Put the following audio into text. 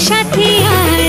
সাথে আর